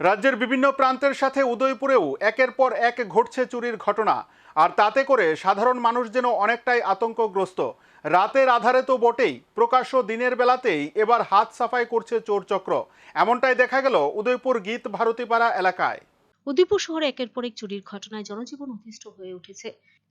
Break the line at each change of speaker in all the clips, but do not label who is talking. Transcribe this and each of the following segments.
রাজ্যের বিভিন্ন প্রান্তের সাথে উদয়পুরেও একের পর এক ঘটছে চুরির ঘটনা। আর তাতে করে সাধারণ মানুষ যেন অনেকটাই আতঙ্কগ্রস্ত। রাতের আধারে তো বটেই, প্রকাশ্য দিনের বেলাতেই এবার হাত সাফাই করছে চোর চক্র। এমনটাই দেখা গেল উদয়পুর গীত ভারতীপাড়া এলাকায়।
উদয়পুর শহরে একের পর এক চুরির ঘটনায় জনজীবন অতিষ্ঠ হয়ে উঠেছে।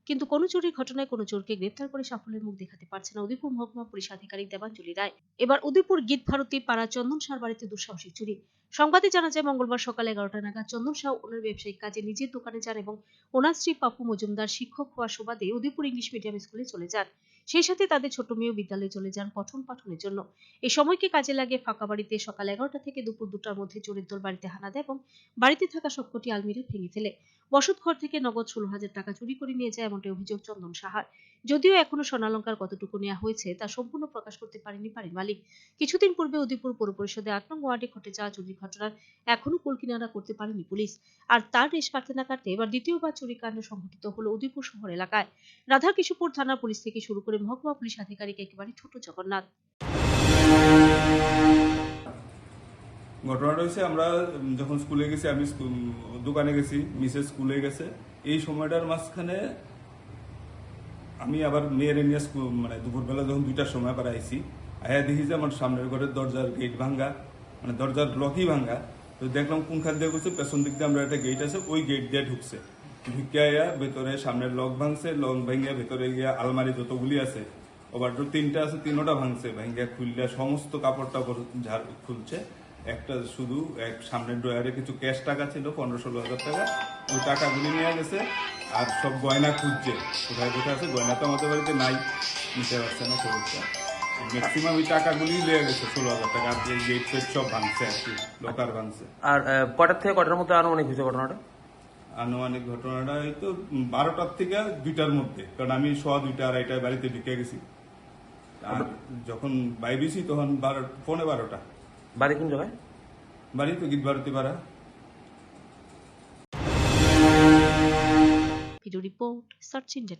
কিন্তু কোনো চুরির ঘটনায় কোনো চোরকে গ্রেপ্তার করে সাফল্যের মুখ দেখাতে পারছে না উদয়পুর মহকুমা পুলিশ আধিকারিক দেবাঞ্জলি রায়। এবার উদয়পুর গীত ভারতী পাড়া চন্দন সার বাড়িতে দুঃসাহসিক চুরি। সংবাদে জানা যায়, মঙ্গলবার সকাল এগারোটা নাগাদ চন্দন সাহ ওনার ব্যবসায়িক কাজে নিজের দোকানে যান এবং ওনার স্ত্রী পাপু মজুমদার শিক্ষক হওয়ার সুবাদে উদয়পুর ইংলিশ মিডিয়াম স্কুলে চলে যান। সেই সাথে তাদের ছোট মেয়েও বিদ্যালয়ে চলে যান পঠন পাঠনের জন্য। এই সময়কে কাজে লাগে ফাঁকা বাড়িতে সকাল এগারোটা থেকে দুপুর দুটার মধ্যে চোরের দল বাড়িতে হানা দেয় এবং বাড়িতে থাকা সবকটি আলমিরা ভেঙে ফেলে। বসত ঘর থেকে নগদ ষোলো হাজার টাকা চুরি করে নিয়ে যায় এমনটাই অভিযোগ চন্দন সাহার। যদিও এখনও স্বর্ণালঙ্কার কতটুকু নেওয়া হয়েছে তা সম্পূর্ণ প্রকাশ করতে পারেনি বাড়ির মালিক। কিছুদিন পূর্বে উদয়পুর পৌর পরিষদে আট নং ওয়ার্ডে ঘটে যাওয়া চুরির ঘটনার এখনও কুল কিনারা করতে পারেনি পুলিশ। আর তার রেশ কাটতে না কাটতে এবার দ্বিতীয়বার চুরি কাণ্ড সংঘটিত হলো উদয়পুর শহর এলাকায়। রাধাকিশোরপুর থানা পুলিশ থেকে শুরু করে মহকুমা পুলিশ আধিকারিক একেবারে ছোট জগন্নাথ।
ঘটনাটা হচ্ছে আমরা যখন স্কুলে গেছি, আমি দোকানে গেছি, মিসেস স্কুলে গেছে। এই সময়টার মাঝখানে আমি আবার মেয়ের নিয়ে স্কুল মানে দুপুরবেলা যখন দুইটার সময় আবার আইছি, আয়া দেখি যে আমার সামনের ঘরের দরজার গেট ভাঙ্গা মানে দরজার লকই ভাঙ্গা। তো দেখলাম কোন খান দিয়ে ঘুরছে, পেছন দিক দিয়ে আমরা একটা গেট আছে, ওই গেট দিয়ে ঢুকছে। ঢুকে আয়া ভেতরে সামনের লক ভাঙছে লক ভেঙে ভেতরে গিয়া আলমারি যতগুলি আছে ওভার তিনটা আছে, তিনোটা ভাঙছে ভেঙে খুললে সমস্ত কাপড় টাপড় ঝাড় খুলছে। একটা শুধু এক সামনের ড্রয়ারে কিছু ক্যাশ টাকা ছিল পনেরো ষোলো হাজার টাকা। ওই টাকাগুলি নিয়ে গেছে আর সব গয়না খুঁজছে। কোথায় কোথায় আছে? গয়না তো আমাদের বাড়িতে নাই। নিতে পারছে না খবরটা ম্যাক্সিমাম ওই টাকাগুলি লিয়ে গেছে ষোলো হাজার টাকা। আর যে গেট ফেট সব ভাঙছে আর কি লোকার ভাঙছে।
আর কটার থেকে কটার মধ্যে আনুমানিক হয়েছে ঘটনাটা?
আনুমানিক ঘটনাটা এই তো বারোটার থেকে দুইটার মধ্যে। কারণ আমি সোয়া দুইটা আড়াইটায় বাড়িতে ঢুকে গেছি। আর যখন বাইরেছি তখন বারো পৌনে বারোটা।
বাড়ি কোন জায়গায়?
বাড়ি তো গীত ভারতী পাড়া।
Video report search India